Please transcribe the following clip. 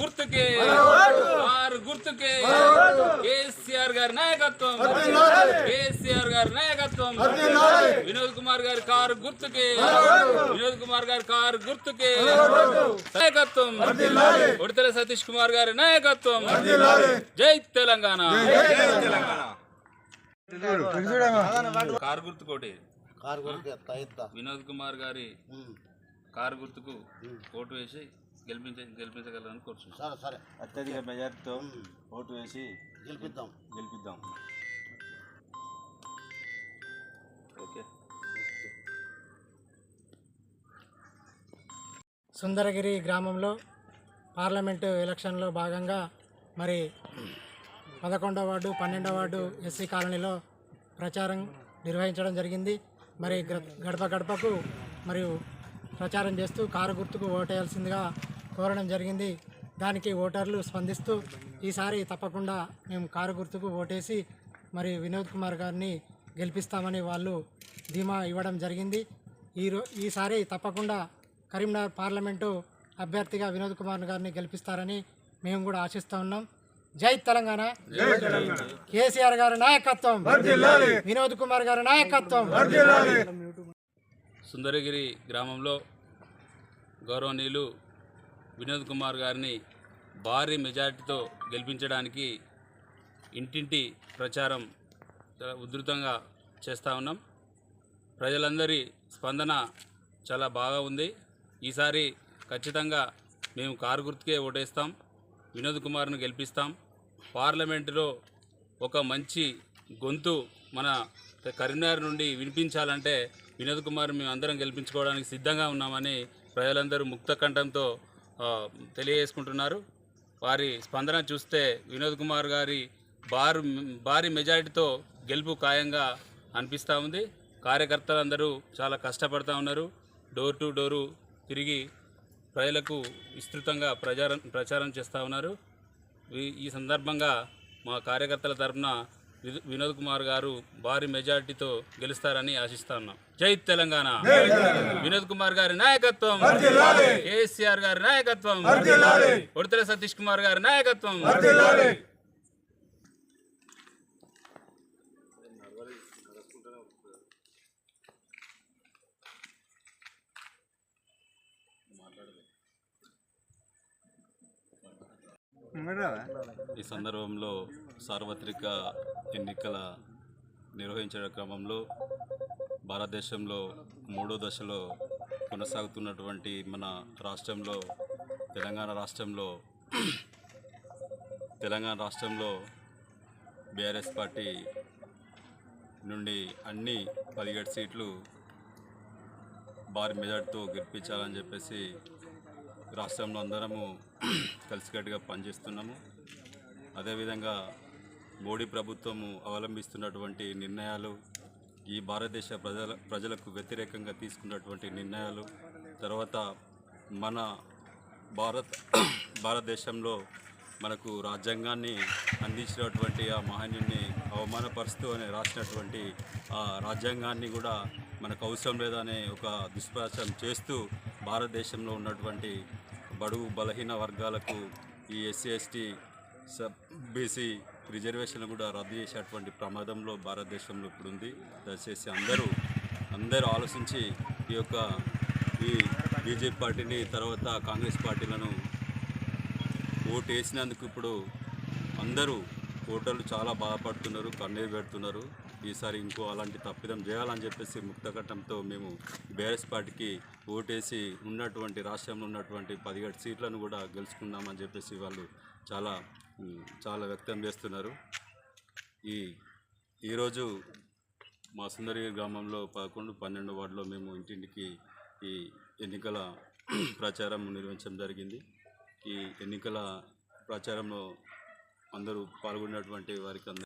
గుర్తుకే. కారు గుర్తుకే. కేసీఆర్ గారి నాయకత్వం. కేసీఆర్ గారి నాయకత్వం. వినోద్ కుమార్ గారి కారు గుర్తుకే. వినోద్ కుమార్ గారి కారు గుర్తుకే. నాయకత్వం. ఉడతల సతీష్ కుమార్ గారి నాయకత్వం. జై తెలంగాణ. కారు గుర్తుకోటి. వినోద్ కుమార్ గారి కారు గుర్తుకు ఓటు వేసి గెలిపించ గెలిపించగలరని కోరుచున్నాను సరే సరే. అత్యధిక మెజార్టీతో ఓటు వేసి గెలిపిద్దాం. గెలిపిద్దాం. ఓకే. సుందరగిరి గ్రామంలో పార్లమెంటు ఎలక్షన్లో భాగంగా మరి పదకొండవ వార్డు పన్నెండవ వార్డు ఎస్సీ కాలనీలో ప్రచారం నిర్వహించడం జరిగింది. మరి గడప గడపకు మరియు ప్రచారం చేస్తూ కారు గుర్తుకు ఓటేయాల్సిందిగా కోరడం జరిగింది. దానికి ఓటర్లు స్పందిస్తూ ఈసారి తప్పకుండా మేము కారు గుర్తుకు ఓటేసి మరి వినోద్ కుమార్ గారిని గెలిపిస్తామని వాళ్ళు ధీమా ఇవ్వడం జరిగింది. ఈ రో ఈసారి తప్పకుండా కరీంనగర్ పార్లమెంటు అభ్యర్థిగా వినోద్ కుమార్ గారిని గెలిపిస్తారని మేము కూడా ఆశిస్తూ ఉన్నాం. జై తెలంగాణ. కేసీఆర్ గారి నాయకత్వం. వినోద్ కుమార్ గారి నాయకత్వం. సుందరగిరి గ్రామంలో గౌరవనీయులు వినోద్ కుమార్ గారిని భారీ మెజారిటీతో గెలిపించడానికి ఇంటింటి ప్రచారం చాలా ఉధృతంగా చేస్తూ ఉన్నాం. ప్రజలందరి స్పందన చాలా బాగా ఉంది. ఈసారి ఖచ్చితంగా మేము కారు గుర్తుకే ఓటేస్తాం. వినోద్ కుమార్ను గెలిపిస్తాం. పార్లమెంటులో ఒక మంచి గొంతు మన కరీంనగర్ నుండి వినిపించాలంటే వినోద్ కుమార్ మేము అందరం గెలిపించుకోవడానికి సిద్ధంగా ఉన్నామని ప్రజలందరూ ముక్త కంఠంతో తెలియజేసుకుంటున్నారు. వారి స్పందన చూస్తే వినోద్ కుమార్ గారి భారీ భారీ మెజారిటీతో గెలుపు ఖాయంగా అనిపిస్తూ ఉంది. కార్యకర్తలందరూ చాలా కష్టపడుతూ ఉన్నారు. డోర్ టు డోరు తిరిగి ప్రజలకు విస్తృతంగా ప్రచారం ప్రచారం చేస్తూ ఉన్నారు. ఈ- ఈ సందర్భంగా మా కార్యకర్తల తరపున వినోద్ కుమార్ గారు భారీ మెజారిటీతో గెలుస్తారని ఆశిస్తా ఉన్నాం. జై తెలంగాణ. వినోద్ కుమార్ గారి నాయకత్వం. కేసీఆర్ గారి నాయకత్వం. ఉడతల సతీష్ కుమార్ గారి నాయకత్వం. ఈ సందర్భంలో సార్వత్రిక ఎన్నికల నిర్వహించే క్రమంలో భారతదేశంలో మూడో దశలో కొనసాగుతున్నటువంటి మన రాష్ట్రంలో తెలంగాణ రాష్ట్రంలో తెలంగాణ రాష్ట్రంలో బీఆర్ఎస్ పార్టీ నుండి అన్ని పదిహేడు సీట్లు భారీ మెజార్టీతో గెలిపించాలని చెప్పేసి రాష్ట్రంలో అందరము కలిసికట్టుగా పనిచేస్తున్నాము. అదేవిధంగా మోడీ ప్రభుత్వము అవలంబిస్తున్నటువంటి నిర్ణయాలు ఈ భారతదేశ ప్రజల ప్రజలకు వ్యతిరేకంగా తీసుకున్నటువంటి నిర్ణయాలు తర్వాత మన భారత్ భారతదేశంలో మనకు రాజ్యాంగాన్ని అందించినటువంటి ఆ మహనీయుని అవమానపరుస్తూ అని రాసినటువంటి ఆ రాజ్యాంగాన్ని కూడా మనకు అవసరం లేదనే ఒక దుష్ప్రచారం చేస్తూ భారతదేశంలో ఉన్నటువంటి బడుగు బలహీన వర్గాలకు ఈ ఎస్సీ ఎస్టీ సబ్ బీసీ రిజర్వేషన్లు కూడా రద్దు చేసేటువంటి ప్రమాదంలో భారతదేశంలో ఇప్పుడు ఉంది దయచేసి అందరూ అందరూ ఆలోచించి ఈ యొక్క ఈ బీజేపీ పార్టీని తర్వాత కాంగ్రెస్ పార్టీలను ఓటు వేసినందుకు ఇప్పుడు అందరూ ఓటర్లు చాలా బాధపడుతున్నారు కన్నీరు పెడుతున్నారు. ఈసారి ఇంకో అలాంటి తప్పిదం చేయాలని చెప్పేసి ముక్తఘట్టంతో మేము బీఆర్ఎస్ పార్టీకి ఓటేసి ఉన్నటువంటి రాష్ట్రంలో ఉన్నటువంటి పదిహేడు సీట్లను కూడా గెలుచుకుందామని చెప్పేసి వాళ్ళు చాలా చాలా వ్యక్తం చేస్తున్నారు. ఈ ఈరోజు మా సుందరి గ్రామంలో పదకొండు పన్నెండు వార్డులో మేము ఇంటింటికి ఈ ఎన్నికల ప్రచారం నిర్వహించడం జరిగింది. ఈ ఎన్నికల ప్రచారంలో అందరూ పాల్గొన్నటువంటి వారికి అందరికీ